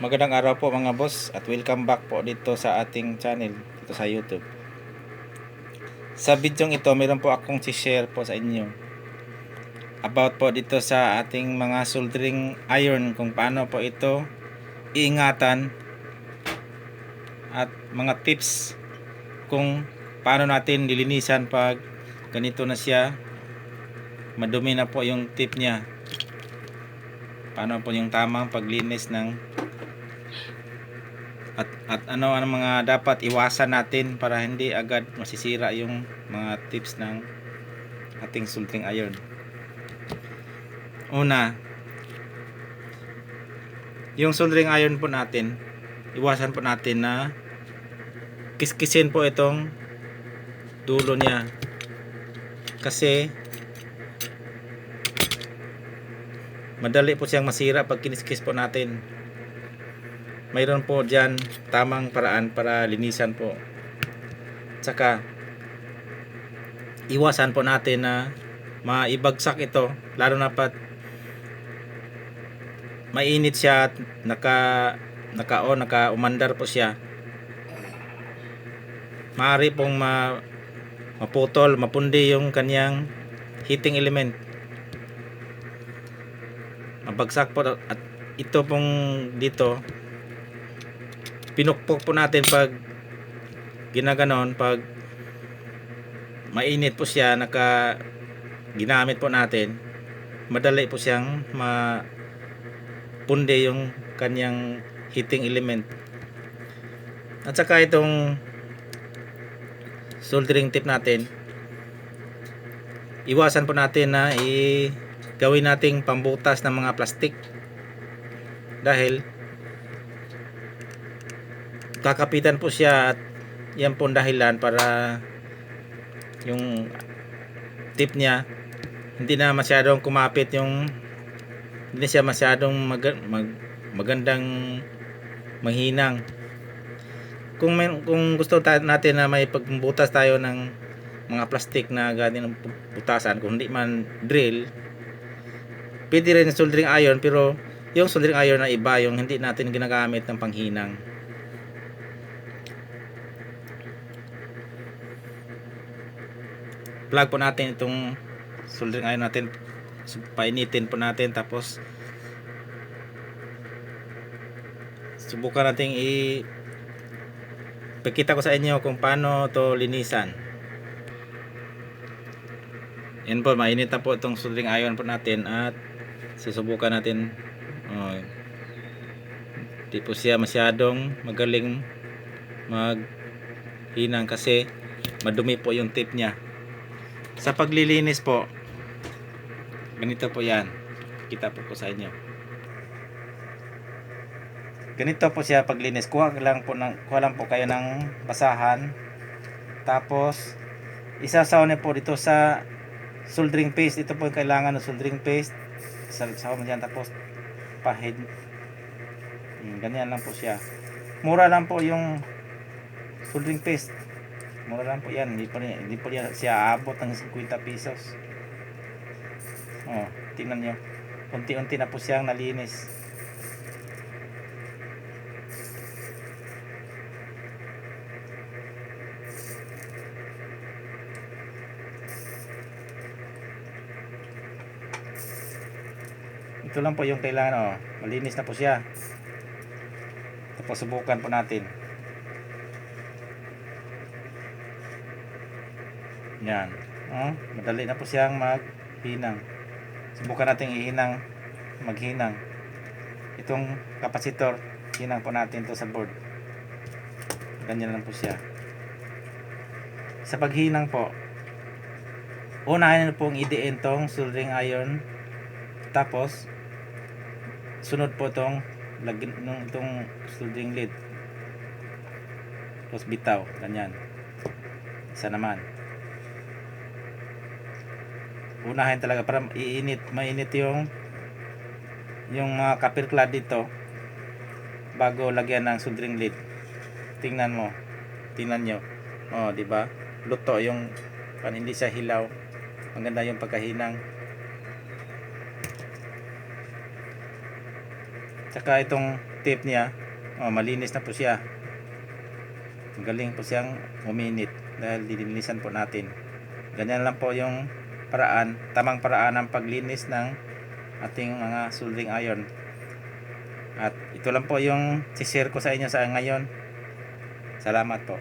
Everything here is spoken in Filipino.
Magandang araw po mga boss at welcome back po dito sa ating channel dito sa YouTube. Sa video ito, meron po akong si-share po sa inyo about po dito sa ating mga soldering iron kung paano po ito iingatan at mga tips kung paano natin lilinisan pag ganito na siya madumi na po yung tip niya paano po yung tamang paglinis ng at, at ano ang mga dapat iwasan natin para hindi agad masisira yung mga tips ng ating soldering iron? Una yung soldering iron po natin iwasan po natin na kiskisin po itong dulo niya. Kasi madali po siyang masira pag kiniskis po natin mayroon po dyan tamang paraan para linisan po. Tsaka iwasan po natin na maibagsak ito lalo na pat mainit siya at naka naka o naka umandar po siya. Maaari pong ma, maputol mapundi yung kanyang heating element. Mabagsak po at ito pong dito pinukpok po natin pag ginaganon pag mainit po siya naka ginamit po natin. Madali po siyang ma punde yung kanyang heating element. At saka itong soldering tip natin. Iwasan po natin na i gawin nating pambutas ng mga plastik dahil kakapitan po siya at yan po dahilan para yung tip niya hindi na masyadong kumapit yung hindi siya masyadong mag, mag, magandang manghinang kung may, kung gusto natin na may pagbutas tayo ng mga plastic na galing ng butasan kung hindi man drill pwede rin soldering iron pero yung soldering iron na iba yung hindi natin ginagamit ng panghinang plug po natin itong soldering iron natin painitin po natin tapos subukan natin i pagkita ko sa inyo kung paano to linisan. Yan po mainit na po itong soldering iron po natin at susubukan natin. Oh, di po siya masyadong magaling mag hinang kasi madumi po yung tip niya sa paglilinis po. Ganito po yan. Kita po po sa inyo. Ganito po siya paglinis. Kuha lang po ng kuha lang po kayo ng basahan. Tapos isasaw niyo po dito sa soldering paste. Ito po yung kailangan ng soldering paste. Isasaw mo dyan tapos pahid Hmm, ganyan lang po siya. Mura lang po yung soldering paste mura lang po yan. Hindi po, hindi po yan siya aabot ng 50 pesos. Oh, tingnan nyo unti-unti na po siyang nalinis. Ito lang po yung kailangan oh. malinis na po siya. Tapos subukan po natin yan. Oh, madali na po siyang maghinang. Subukan natin ihinang maghinang. Itong kapasitor hinang po natin to sa board. Ganyan lang po siya. Sa paghinang po unahin pong idiin tong soldering iron. Tapos sunod po tong lagyan nung itong soldering lead tapos bitaw ganyan. Isa naman unahin talaga para iinit mainit yung yung mga copper clad dito bago lagyan ng soldering lead tingnan mo. Tingnan nyo. Oh di ba? Luto yung pan hindi siya hilaw. Ang ganda yung pagkahinang. Tsaka itong tip niya, oh, malinis na po siya. Galing po siyang uminit dahil dilinisan po natin. Ganyan lang po yung paraan, tamang paraan ng paglinis ng ating mga soldering iron. At ito lang po yung share ko sa inyo sa ngayon. Salamat po.